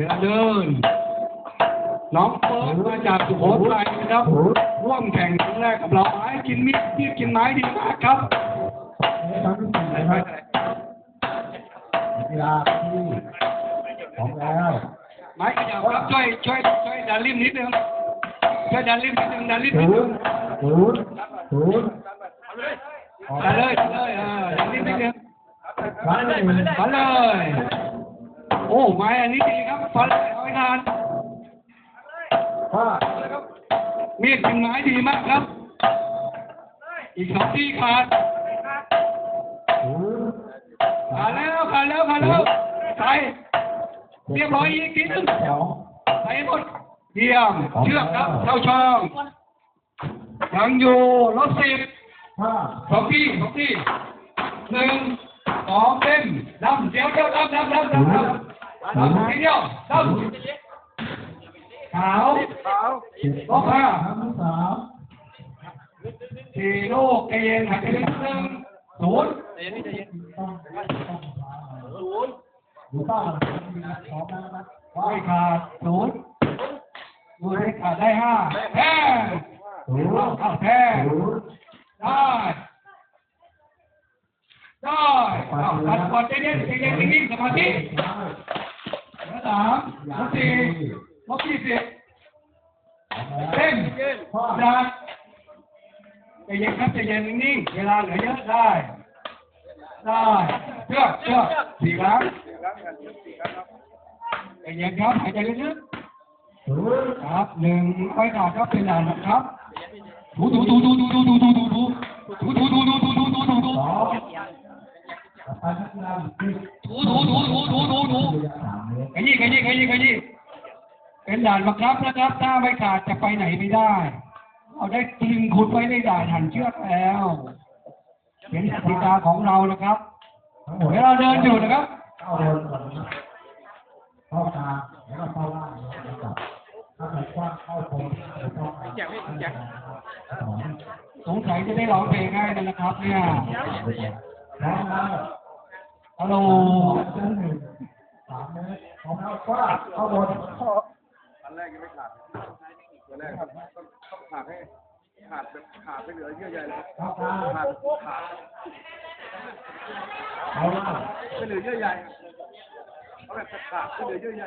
วลาเดิน น้องเฟิร์สมาจากสุโขทัยนะครับ ร่วมแข่งครั้งแรกกับเราไม้กินมิตรที่กินไม้ดีมากครับทำที่สี่นะครับกีฬาที่พร้อมแล้วไม้ขยับครับช่วยช่วยช่วยดันริมนิดนึงช่วยดันริมนิดนึงดันริมนิดนึงถูถูดันเลยดันเลยเออดันริมนิดนึงครั้งหนึ่งฟันเลย โอ้ไม้อันนี้ดีครับฟันเลยเอาไว้นานห้ามีดกินไม้ดีมากครับ อีกสองที่ขาดศูนย์ขาดแล้วขาดแล้วขาดแล้วใส่เรียบร้อยอีกทีหนึงสองใส่หมดเยี่ยมเชือกครับเข้าช่องยังอยู่รถสิบห้าสองที่สองที่หนึ่งสองเต็มดำเดี๋ยวเดี๋ยวดำดำดำดำดำดำ ทีเดียวดำขาวก็ค่ะสามสี่โลกเกณฑ์หักไปนิดนึงศูนย์ศูนย์ดูป้าไม่ขาดศูนย์ดูได้ขาดได้ห้าแพ้ศูนย์ขาดแพ้ได้ได้ขัดก่อนใจเย็นใจเย็นนิ่งสมาธิ สามหลือสี่ลบยี่สิบเต็มดันใจเย็นครับใจเย็นนิ่งเวลาเหลือเยอะได้ ได้เชือกเชือกสี่ครั้งใจเย็นครับหายใจลึกๆครับหนึ่งค่อยขาครับเป็นด่านครับถูถูถูถูถูถูถูถูถูถูถูถูถูถูถูถูถูถู ถูถูถูถูถูถูถูขยี้ขยี้ขยี้ขยี้เป็นด่านบังคับนะครับถ้าไม่ขาดจะไปไหนไม่ได้ เอาได้ตรึงคุณไว้ในด่านหันเชือกแล้วเป็นกติกาของเรานะครับเวลาเดินอยู่นะครับเข้าบนก่อนนะเข้ากลางแล้วก็เข้าล่างนะครับถ้าใครกว้าเข้าโคนเข้ากลางแจกไม่แจกสงสัยจะได้ร้องเพลงให้กันนะครับเนี่ยแล้ว ฮัลโหลต้นนึ่งสามเมตรพร้อมแล้วกว้างเข้าบนอันแรกยังไม่ขาดตัวแรกต้องต้องขาดให้ขาดแบบขาดไปเหลือเยื่อใยเลยครับขากลาขาดขาดเข้าล่างไปเหลือเยื่อใยครับเอาแบบขาดไปเหลือเยื่อใย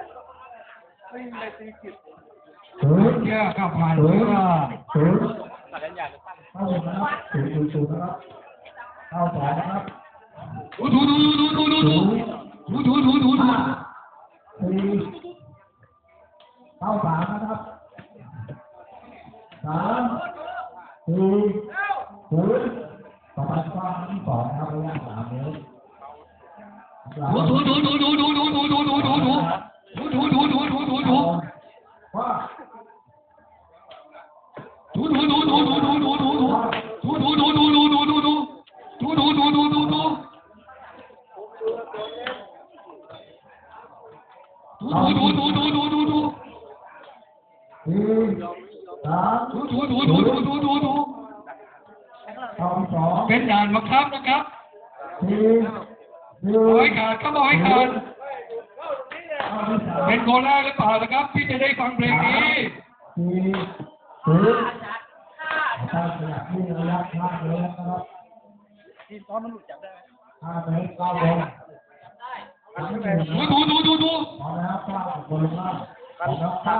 ไม่มีอะไรตีกิดศูนย์เชื่อกับผ่านศูเรืนย์อศูนย์เข้าบนนะครับศูนย์ศูนย์ศูนย์นะครับเข้าสองนะครับถูถูถูถูถูถูถูถูถูถูถูถู ห้าสี่เข้าสามนะครับสามสี่ศูนย์ต่อไปกว้างที่สองนะครับระยะสามเมตรถูถูถูถูถูถูถูถูถูถูถูถู สี่สามเข้าที่สองเป็นด่านบังคับนะครับสี่สี่บอยขาดก็บอยขาดเข้าที่สามเป็นโคราชหรือเปล่านะครับที่จะได้ฟังเพลงนี้สี่ศูนย์ถ้าขยับที่ระยะห้าเมตรนะครับทีตอนมันหลุดจับได้ไหมห้าเมตรเข้าลงครั้งหนึ่งถูถูถูถูถูพอแล้วป้าบนล่างพอแล้วป้าสอง ครั้ง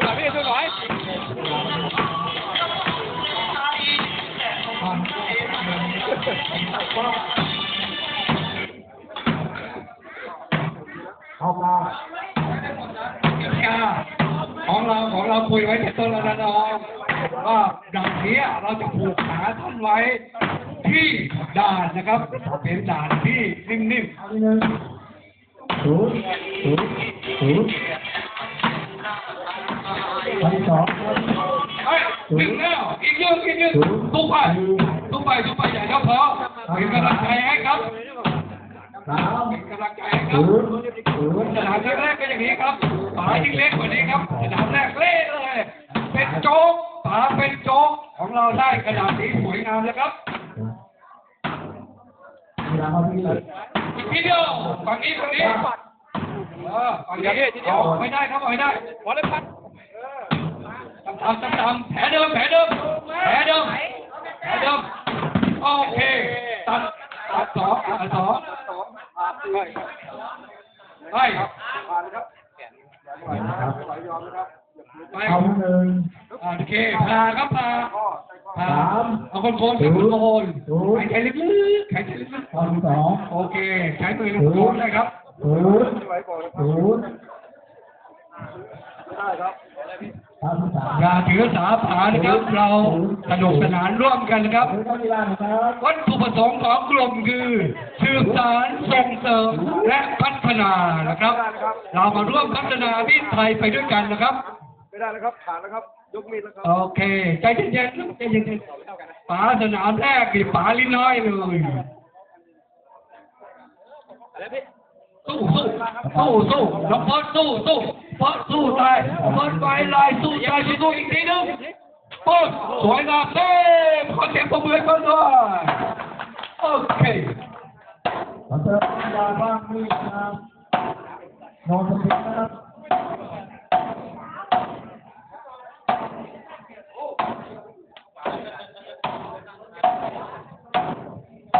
หน่อยพี่ตัวหน่อยเข้ามาของเราของเราคุยไว้ที่ต้นแล้วนะน้องว่าด่านนี้เราจะผูกขาท่านไว้ที่ด่านนะครับเป็นด่านที่นิ่มอันนี้หนึ่งศูนย์ศูนย์ศูนย์ อันที่สองๆเฮ้ยหนึ่งแล้วอีกเรื่องอีกเรื่องทุกไปทุกไปทุกไปอย่าย่อท้อเป็นกำลังใจให้ครับสามเป็นกำลังใจให้ครัศูบนย์ศูนย์สนามแรกๆก็อย่างนี้ครับฝายิ่งเล็กกว่านี้ครับสนามแรกเละเลยเป็นโจ๊กฝาเป็นโจ๊กของเราได้ขนาดนี้สวยงามแล้วครับเวลาเขาพี่อีกทีเดียวฝั่งนี้ฝั่งนี้เออฝั่งนี้เอาไม่ได้ครับเอาไม่ได้วอลเลย์พัด ทำทำทำแผลเดิมแผลเดิมแผลเดิมแผลเดิมโอเค ตัดตัดสองตัดสองสองผ่านเลยผ่านครับไหวนะครับไหวยอมนะครับไปเอาหนึ่งโอเคพาครับพาส่ข้อพาเอาคนโคนกับคนโคนหายใจลึกๆหายใจลึกเอาที่สองโอเคใช้มือโคนได้ครับศูนย์ศูนย์ไม่ได้ครับ อาที่สามอย่าถือสาผานะครับ เราสนุกสนานร่วมกันนะครับศูนย์เข้าที่ล่างนะครับ วัตถุประสงค์ของกลุ่มคือสืบสารส่งเสริมและพัฒนานะครับ เรามาร่วมพัฒนาที่ไทยไปด้วยกันนะครับ ไม่ได้นะครับผ่านแล้วครับ ยกมีดแล้วครับ โอเค ใจเย็นๆใจเย็นๆป๋าสนามแรกนี่ป๋าลิ้นน้อยเลยสู้สู้สู้สู้น้องพอดสู้สู้ พอดสู้ตายพอดไฟลายสู้ตายสู้อีกทีนึงโอ้สวยงามเต้ขอเสียงปรบมือให้เขาด้วยโอเคขอเชิญยาบ้างมีนะครับนอนสตินะครับ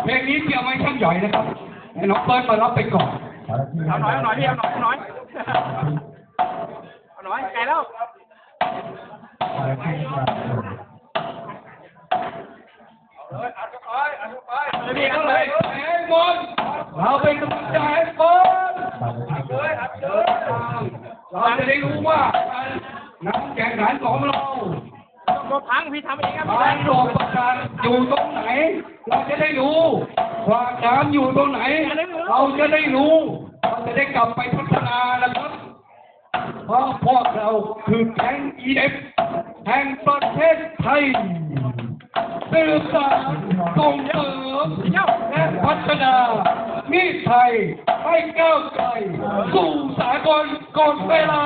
เพลงนี้เตรียมไว้ช่างใหญ่นะครับให้น้องเปิ้ลมารับไปก่อน เอาหน่อยเอาหน่อยพี่เอาหน่อยเอาหน่อยเอาหน่อยไกลแล้ว เลยอัดเข้าไปอัดเข้าไปจะมีอะไรแหงบนเราเป็นกำลังใจให้บอลเราจะได้รู้ว่านักแข่งขันของเราตัวพังพี่ทำเองครับทางโดดประการอยู่ตรงไหน เราจะได้รู้ความน้ำอยู่ตรงไหน เราจะได้รู้ เราจะได้กลับไปพัฒนานะครับเพราะพวกเราคือแก๊ง EF แห่งประเทศไทยสื่อสารส่งเสริมและพัฒนานิไทยให้ก้าวไกลสู่สากลก่อนเวลา